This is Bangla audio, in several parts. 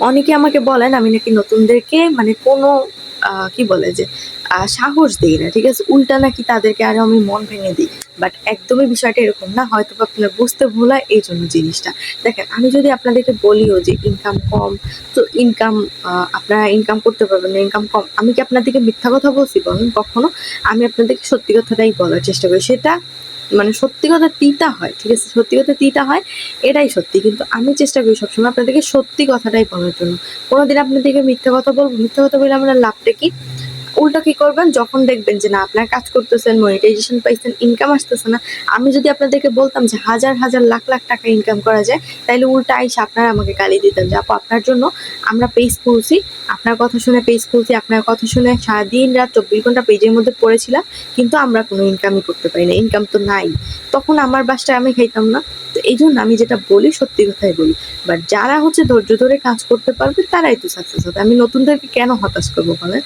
অনেকে আমাকে বলেন, আমি নাকি নতুনদেরকে মানে কোনো কি বলে যে সাহস দিই না, ঠিক আছে? উল্টা নাকি তাদেরকে আরও আমি মন ভেঙে দিই। বাট একদমই বিষয়টা এরকম না হয়তো বা আপনার বুঝতে ভোলা এই জন্য জিনিসটা। দেখেন, আমি যদি আপনাদেরকে বলিও যে ইনকাম কম, তো ইনকাম আপনারা ইনকাম করতে পারবেন না ইনকাম কম। আমি কি আপনাদেরকে মিথ্যা কথা বলছি বলেন? কখনো? আমি আপনাদেরকে সত্যি কথাটাই বলার চেষ্টা করি। সেটা মানে সত্যি কথা তিতা হয়, ঠিক আছে? সত্যি কথা তিতা হয়, এটাই সত্যি। কিন্তু আমি চেষ্টা করি সবসময় আপনাদেরকে সত্যি কথাটাই বলার জন্য। কোনোদিন আপনাদেরকে মিথ্যা কথা বলব, মিথ্যা কথা বলে আমরা লাভটা কি? উল্টো কি করবেন? যখন দেখবেন যে না, আপনার কাজ করতেছেন মনিটাইজেশন পাইছেন ইনকাম আসতেছে না, আমি যদি আপনাদেরকে বলতাম যে হাজার হাজার, লাখ লাখ টাকা ইনকাম করা যায় তাহলে উল্টা আইসা আপনারা আমাকে গালি দিতেন যে, আপু, আপনার জন্য আমরা পেজ খুলছি, আপনার কথা শুনে পেজ খুলছি, আপনার কথা শুনে সারাদিন রাত চব্বিশ ঘণ্টা পেজের মধ্যে পড়েছিলাম, কিন্তু আমরা কোনো ইনকামই করতে পারি না ইনকাম তো নাই। তখন আমার বাসটা আমি খাইতাম না। তো এই জন্য আমি যেটা বলি, সত্যি কথাই বলি। বাট যারা হচ্ছে ধৈর্য ধরে কাজ করতে পারবে, তারাই তো সাকসেস হবে। আমি নতুনদেরকে কেন হতাশ করব বলেন?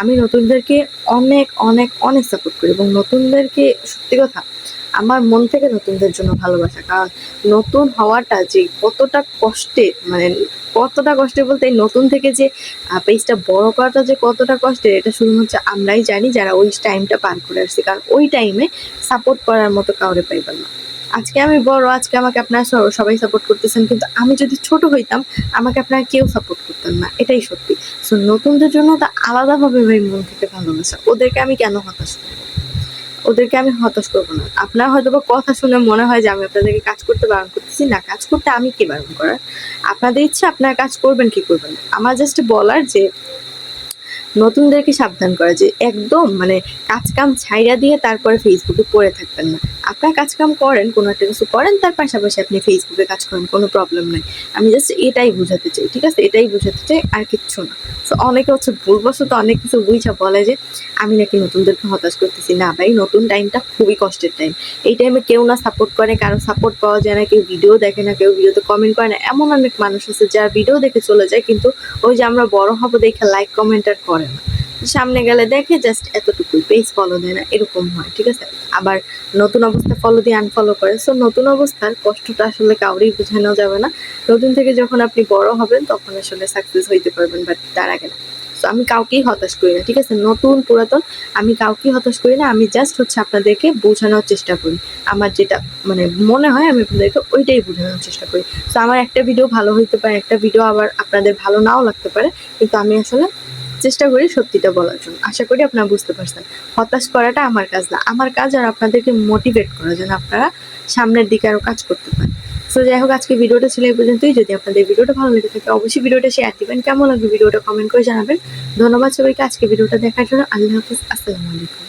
আমি নতুনদেরকে অনেক অনেক অনেক সাপোর্ট করি এবং নতুনদেরকে সত্যি কথা আমার মন থেকে নতুনদের জন্য ভালোবাসা। কারণ নতুন হওয়াটা যে কতটা কষ্টে মানে কতটা কষ্টে বলতে নতুন থেকে যে পেজটা বড় করাটা যে কতটা কষ্টের এটা শুধুমাত্র আমরাই জানি যারা ওই টাইমটা পার করে আসছি। কারণ ওই টাইমে সাপোর্ট করার মতো কাউরে পাইবেন না। আজকে আমি বড়, আজকে আমাকে আপনারা সবাই সাপোর্ট করতেছেন, কিন্তু আমি যদি ছোট হইতাম, আমাকে আপনারা কেউ সাপোর্ট করতেন না। এটাই সত্যি। সো নতুনদের জন্য তো আলাদাভাবে ভাই মন থেকে ভালোবাসা ওদেরকে আমি কেন হতাশ করব? ওদেরকে আমি হতাশ করব না। আপনার হয়তো বা কথা শুনে মনে হয় যে আমি আপনাদেরকে কাজ করতে বারণ করতেছি। না, কাজ করতে আমি কি বারণ করার? আপনাদের ইচ্ছা, আপনারা কাজ করবেন, কি করবেন? আমার জাস্ট বলার যে নতুনদেরকে সাবধান করা যে একদম মানে কাজ কাম ছাইরা দিয়ে তারপরে ফেসবুকে পড়ে থাকবেন না। আপনার কাজকাম করেন, কোনো একটা কিছু করেন, তার পাশাপাশি আপনি ফেসবুকে কাজ করেন, কোনো প্রবলেম নাই। আমি জাস্ট এটাই বোঝাতে চাই, ঠিক আছে? এটাই বোঝাতে চাই, আর কিচ্ছু না। তো অনেকে হচ্ছে ভুলবশত অনেক কিছু বুঝা বলে যে, আমি নাকি নতুনদেরকে হতাশ করতেছি। না ভাই, নতুন টাইমটা খুবই কষ্টের টাইম এই টাইমে কেউ না সাপোর্ট করে, কারও সাপোর্ট পাওয়া যায় না, কেউ ভিডিও দেখে না, কেউ ভিডিওতে কমেন্ট করে না। এমন অনেক মানুষ আছে যারা ভিডিও দেখে চলে যায়, কিন্তু ওই যে আমরা বড় হব দেখে লাইক কমেন্ট আর করে সামনে গেলে দেখে জাস্ট এতটুকুই পেজ ফলো দেয় না, এরকম হয়, ঠিক আছে? আবার নতুন অবস্থা ফলো দিয়ে আনফলো করে সো নতুন অবস্থার কষ্টটা আসলে কাউরেই বোঝানো যাবে না। নতুন থেকে যখন আপনি বড় হবেন, তখন আসলে সাকসেস হইতে পারবেন বাট তার আগে না। সো আমি কাউকেই হতাশ করি না, ঠিক আছে? নতুন পুরাতন, আমি কাউকেই হতাশ করি না, আমি জাস্ট হচ্ছে আপনাদেরকে বোঝানোর চেষ্টা করি। আমার যেটা মানে মনে হয় আমি আপনাদেরকে ওইটাই বোঝানোর চেষ্টা করি। তো আমার একটা ভিডিও ভালো হইতে পারে, একটা ভিডিও আবার আপনাদের ভালো নাও লাগতে পারে, কিন্তু আমি আসলে চেষ্টা করি সত্যিটা বলার জন্য। আশা করি আপনারা বুঝতে পারছেন। হতাশ করাটা আমার কাজ না। আমার কাজ আর আপনাদেরকে মোটিভেট করা, যেন আপনারা সামনের দিকে আরও কাজ করতে পারেন। তো যাই হোক, আজকে ভিডিওটা ছিল এই পর্যন্তই। যদি আপনাদের ভিডিওটা ভালো লেগে থাকে, অবশ্যই ভিডিওটা শেয়ার দিবেন। কেমন লাগবে ভিডিওটা কমেন্ট করে জানাবেন। ধন্যবাদ সবাইকে আজকে ভিডিওটা দেখার জন্য। আল্লাহ হাফিজ। আসসালামু আলাইকুম।